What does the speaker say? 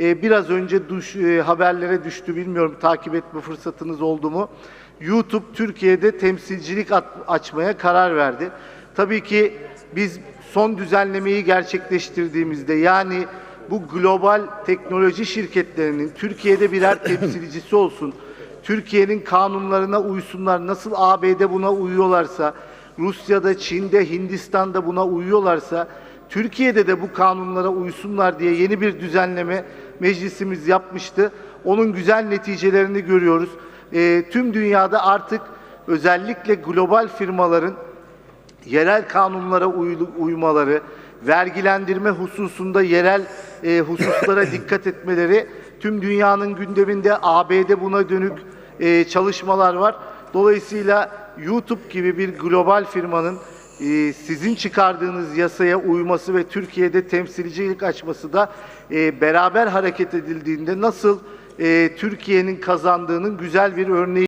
e, biraz önce duş, e, haberlere düştü bilmiyorum takip etme fırsatınız oldu mu? YouTube Türkiye'de temsilcilik at- açmaya karar verdi. Tabii ki biz son düzenlemeyi gerçekleştirdiğimizde yani bu global teknoloji şirketlerinin Türkiye'de birer temsilcisi olsun. Türkiye'nin kanunlarına uysunlar. Nasıl ABD buna uyuyorlarsa, Rusya'da, Çin'de, Hindistan'da buna uyuyorlarsa Türkiye'de de bu kanunlara uysunlar diye yeni bir düzenleme meclisimiz yapmıştı. Onun güzel neticelerini görüyoruz. Ee, tüm dünyada artık özellikle global firmaların yerel kanunlara uymaları, vergilendirme hususunda yerel e, hususlara dikkat etmeleri tüm dünyanın gündeminde ABD buna dönük e, çalışmalar var. Dolayısıyla YouTube gibi bir global firmanın e, sizin çıkardığınız yasaya uyması ve Türkiye'de temsilcilik açması da e, beraber hareket edildiğinde nasıl e, Türkiye'nin kazandığının güzel bir örneği.